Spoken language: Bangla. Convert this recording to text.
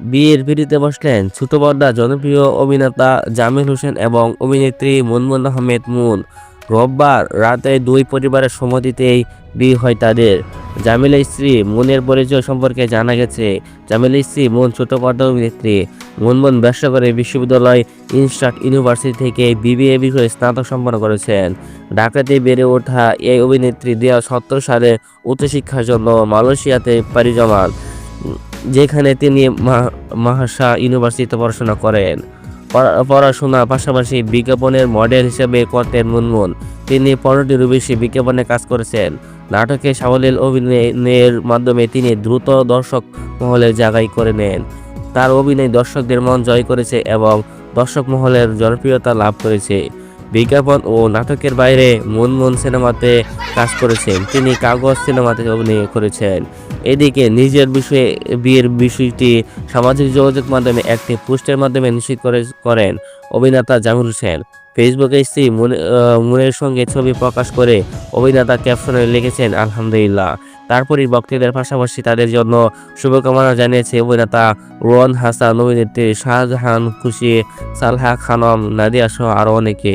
বিয়ের পিড়িতে বসলেন ছোট পর্দা জনপ্রিয় অভিনেতা জামিল হোসেন এবং অভিনেত্রী মুনমুন আহমেদ মুন। রোববার রাতে দুই পরিবারের সম্মতিতেই বিয়ে হয় তাদের। জামিলের স্ত্রী মুনের পরিচয় সম্পর্কে জানা গেছে। জামিলের স্ত্রী মুন ছোট পর্দা অভিনেত্রী। মুনমুন বেসরকারি বিশ্ববিদ্যালয় ইনস্টাট ইউনিভার্সিটি থেকে বিবিএ বিষয়ে স্নাতক সম্পন্ন করেছেন। ঢাকাতে বেড়ে ওঠা এই অভিনেত্রী সত্তর সালে উচ্চশিক্ষার জন্য মালয়েশিয়াতে পাড়ি জমান। যেখানে তিনি মাহাসা ইউনিভার্সিটিতে পড়াশোনা করেন। পড়া- পড়াশোনার পাশাপাশি বিজ্ঞাপনের মডেল হিসেবে করতেন মুনমুন। তিনি পনেরোটিরও বেশি বিজ্ঞাপনে কাজ করেছেন। নাটকে সাবলীল অভিনয়ের মাধ্যমে তিনি দ্রুত দর্শক মহলের জায়গায় করে নেন। তার অভিনয় দর্শকদের মন জয় করেছে এবং দর্শক মহলের জনপ্রিয়তা লাভ করেছে। বিজ্ঞাপন ও নাটকের বাইরে মুনমুন সিনেমাতে কাজ করেছেন। তিনি কাগজ সিনেমাতে অভিনয় করেছেন। এদিকে নিজের বিষয়ে, বিয়ের বিষয়টি সামাজিক যোগাযোগ মাধ্যমে একটি পোস্টের মাধ্যমে নিশ্চিত করে, করেন অভিনেতা জামিল হোসেন। ফেসবুকে স্ত্রী মুনে- মুনের সঙ্গে ছবি প্রকাশ করে অভিনেতা ক্যাপশনে লিখেছেন, আলহামদুলিল্লাহ। তারপরই ভক্তদের পাশাপাশি তাদের জন্য শুভকামনা জানিয়েছে অভিনেতা রোহন হাসান, অভিনেত্রী শাহজাহান খুশি, সালহা খানম, নাদিয়া সহ আরও অনেকে।